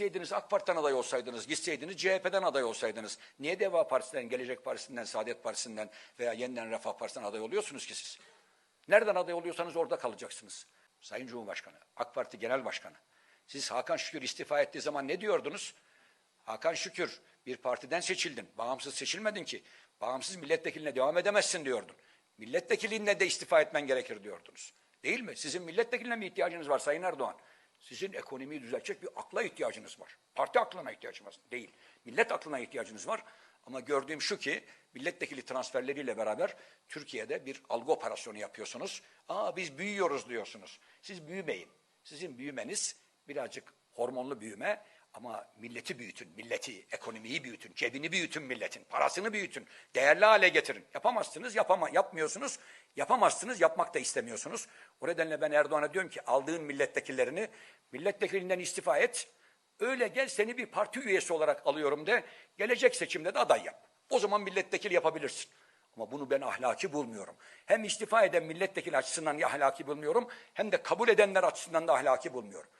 gitseydiniz AK Parti'den aday olsaydınız, gitseydiniz CHP'den aday olsaydınız. Niye Deva Partisi'nden, Gelecek Partisi'nden, Saadet Partisi'nden veya Yeniden Refah Partisi'nden aday oluyorsunuz ki siz? Nereden aday oluyorsanız orada kalacaksınız. Sayın Cumhurbaşkanı, AK Parti Genel Başkanı. Siz Hakan Şükür istifa ettiği zaman ne diyordunuz? Hakan Şükür bir partiden seçildin. Bağımsız seçilmedin ki. Bağımsız milletvekiline devam edemezsin diyordun. Milletvekilliğine de istifa etmen gerekir diyordunuz. Değil mi? Sizin milletvekiline mi ihtiyacınız var Sayın Erdoğan? Sizin ekonomiyi düzeltecek bir akla ihtiyacınız var. Parti aklına ihtiyacınız değil. Millet aklına ihtiyacınız var. Ama gördüğüm şu ki milletvekili transferleriyle beraber Türkiye'de bir algı operasyonu yapıyorsunuz. Aa biz büyüyoruz diyorsunuz. Siz büyümeyin. Sizin büyümeniz birazcık hormonlu büyüme ama milleti büyütün, milleti, ekonomiyi büyütün, cebini büyütün milletin, parasını büyütün, değerli hale getirin. Yapamazsınız, yapama, yapmıyorsunuz, yapamazsınız, yapmak da istemiyorsunuz. O nedenle ben Erdoğan'a diyorum ki aldığın milletvekillerini milletvekilinden istifa et, öyle gel seni bir parti üyesi olarak alıyorum de, gelecek seçimde de aday yap. O zaman milletvekili yapabilirsin. Ama bunu ben ahlaki bulmuyorum. Hem istifa eden milletvekili açısından ahlaki bulmuyorum, hem de kabul edenler açısından da ahlaki bulmuyorum.